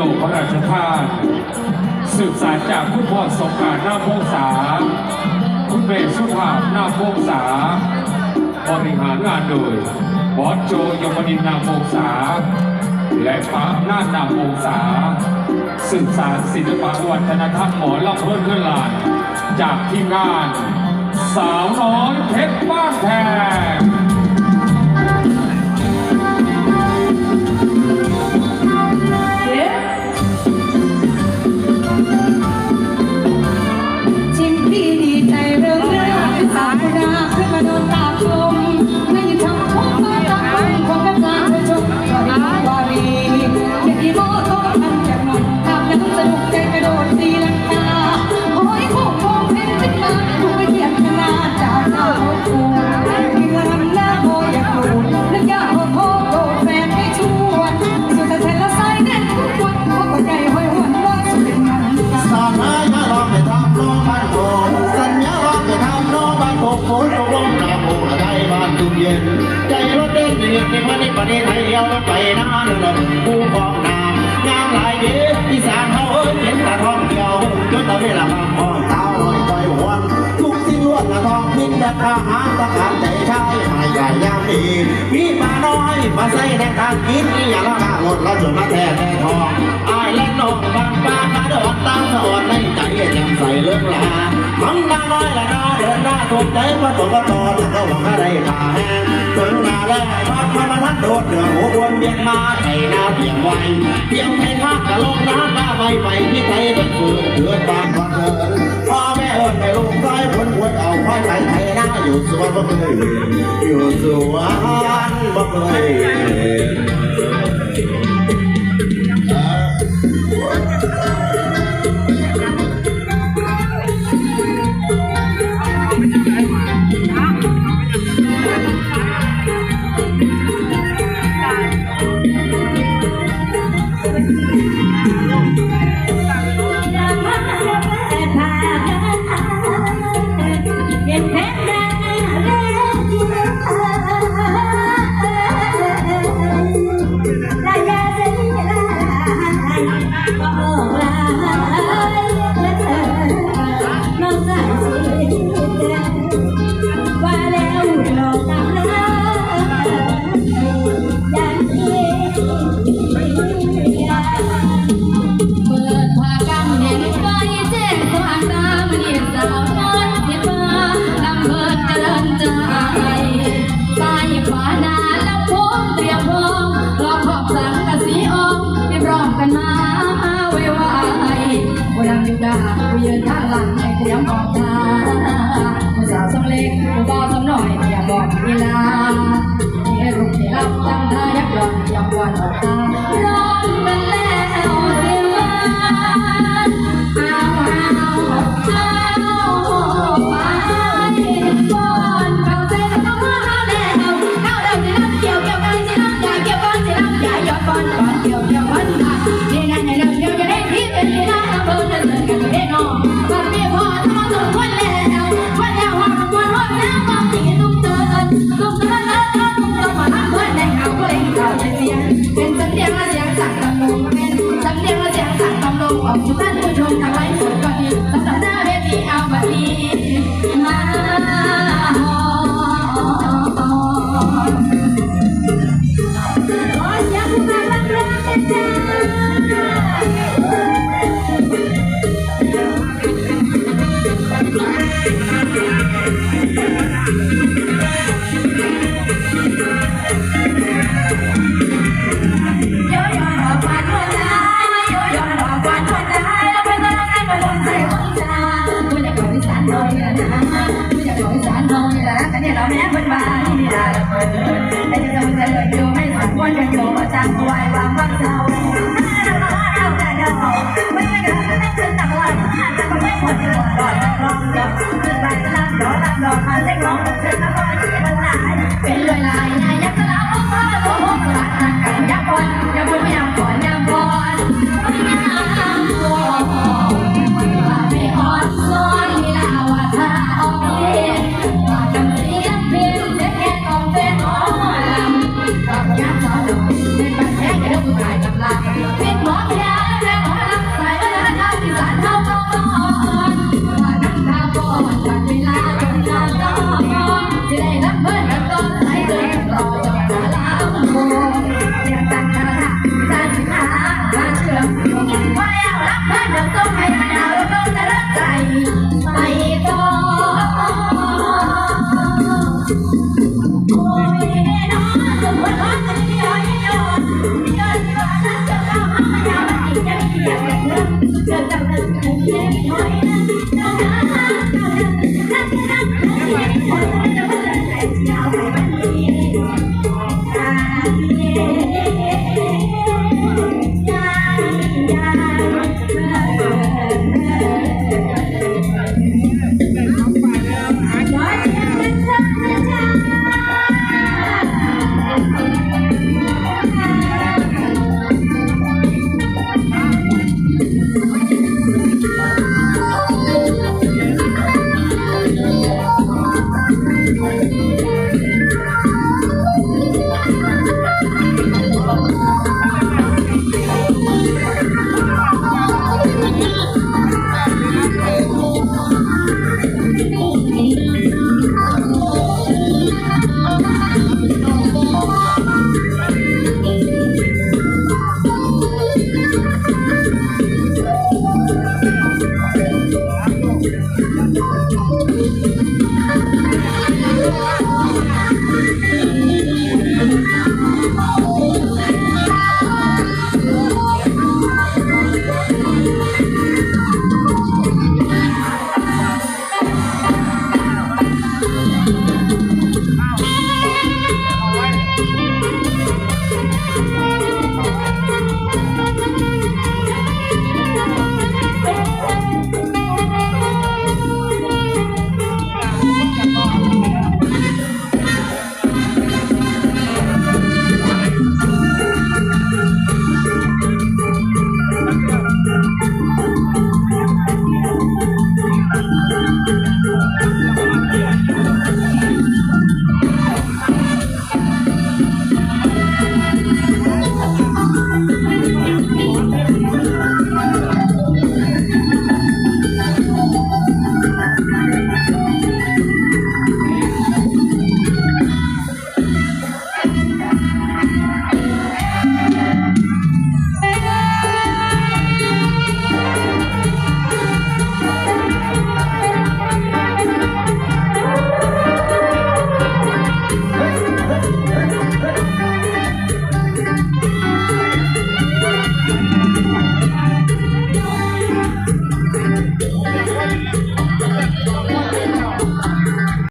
โลกพระราชทานสืบสานจากคุณพ่อสมการนาโพงษา คุณเบสุภาพนาโพงษา บริหารงานโดย บอสโจยมนินนาโพงษา และป้าหน้านาโพงษา สืบสานศิลปะวัฒนธรรมหมอลำเพิ่นเพื่อนลาน จากทีมงาน สาวน้อยเพชรบ้านแทน วันเทศไทยเอาไปนาหนึ่งผู้คองนามงามหลายเยอะอีสานเขาเอ้ยเห็นตาทองเดียวจนตาเวลาพังอ่อนเท้าลอยไปอยหวนทุกที่งล้วนละทองมินแต่าหาตะการใจชายหายใหญ่ยามดีมีมาน้อยมาใส่แทนทางกินอย่าละหาหมดละจนมาแท้แท้ทองอายและนกบางบ้านาดอกตาสอดในใจแจ่ใส่เลิกลา มันนาลอยละนาเดินหน้าตกใจว่าตัวก็ตอนก็หวังอะไรมาแห้งตัวนาแลนอนมันมาทัดโดดเหนือหัววนเบียนมาไจนาเบี่ยงไวเบี่ยงไปข้ากะลงน้ำตาไปไปที่ไทยเป็นฝืนเดือดบางวันเดิญพ่อแม่เอิญไปลงซ้ายคนหวยเอาพ่อใจไทยนาอยู่สวนบ่เคยอยู่สวนบ่เคย 啦 Thank you. เ